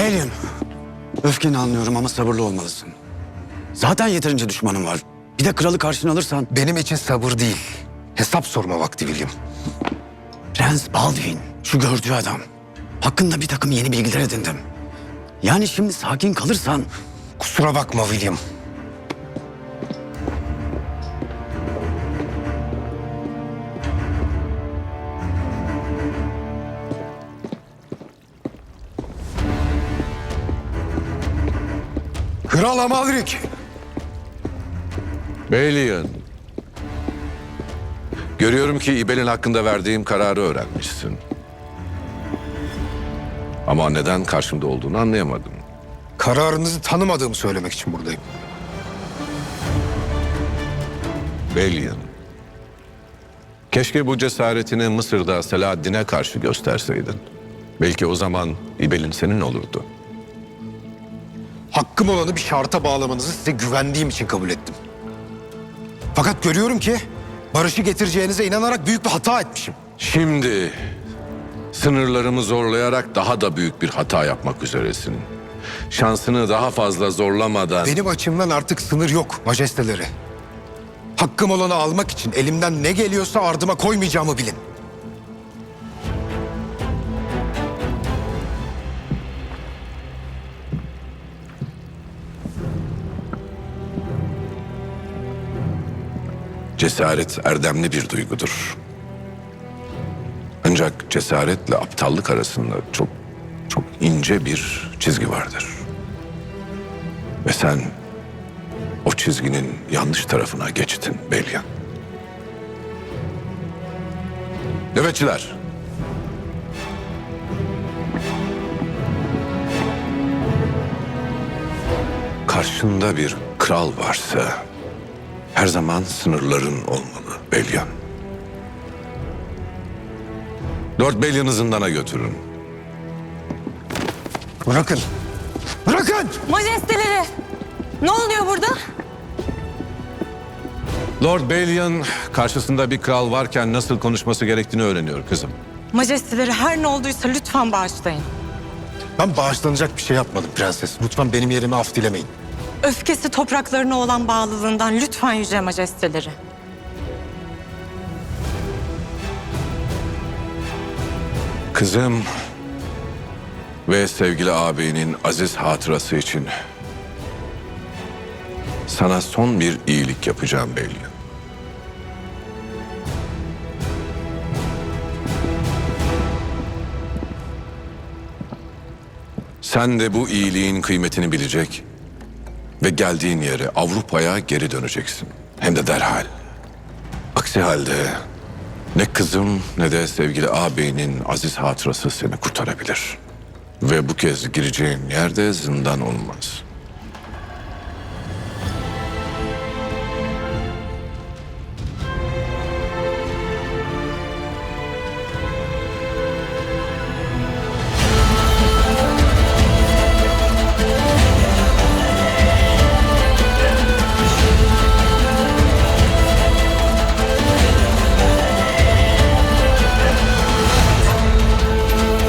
Belin. Öfkeni anlıyorum ama sabırlı olmalısın. Zaten yeterince düşmanın var. Bir de kralı karşına alırsan Benim için sabır değil. Hesap sorma vakti William. Prens Baldwin, şu gördüğü adam. Hakkında bir takım yeni bilgiler edindim. Yani şimdi sakin kalırsan Kusura bakma William. Kral Amalrik. Beyliyan. Görüyorum ki İbel'in hakkında verdiğim kararı öğrenmişsin. Ama neden karşımda olduğunu anlayamadım. Kararınızı tanımadığımı söylemek için buradayım. Beyliyan. Keşke bu cesaretini Mısır'da Selahaddin'e karşı gösterseydin. Belki o zaman İbel'in senin olurdu. Hakkım olanı bir şarta bağlamanızı size güvendiğim için kabul ettim. Fakat görüyorum ki barışı getireceğinize inanarak büyük bir hata etmişim. Şimdi sınırlarımı zorlayarak daha da büyük bir hata yapmak üzeresin. Şansını daha fazla zorlamadan... Benim açımdan artık sınır yok majesteleri. Hakkım olanı almak için elimden ne geliyorsa ardıma koymayacağımı bilin. Cesaret erdemli bir duygudur. Ancak cesaretle aptallık arasında çok çok ince bir çizgi vardır. Ve sen o çizginin yanlış tarafına geçtin Belyan. Nöbetçiler. Karşında bir kral varsa her zaman sınırların olmalı Belyan. Lord Belyan'ı zindana götürün. Bırakın. Bırakın! Majesteleri! Ne oluyor burada? Lord Belyan karşısında bir kral varken nasıl konuşması gerektiğini öğreniyor kızım. Majesteleri her ne olduysa lütfen bağışlayın. Ben bağışlanacak bir şey yapmadım prenses. Lütfen benim yerime af dilemeyin. Öfkesi topraklarına olan bağlılığından lütfen yüce majesteleri. Kızım ve sevgili ağabeyinin aziz hatırası için sana son bir iyilik yapacağım Belyan. Sen de bu iyiliğin kıymetini bilecek ve geldiğin yere Avrupa'ya geri döneceksin. Hem de derhal. Aksi halde ne kızım ne de sevgili ağabeyinin aziz hatırası seni kurtarabilir. Ve bu kez gireceğin yerde zindan olmaz.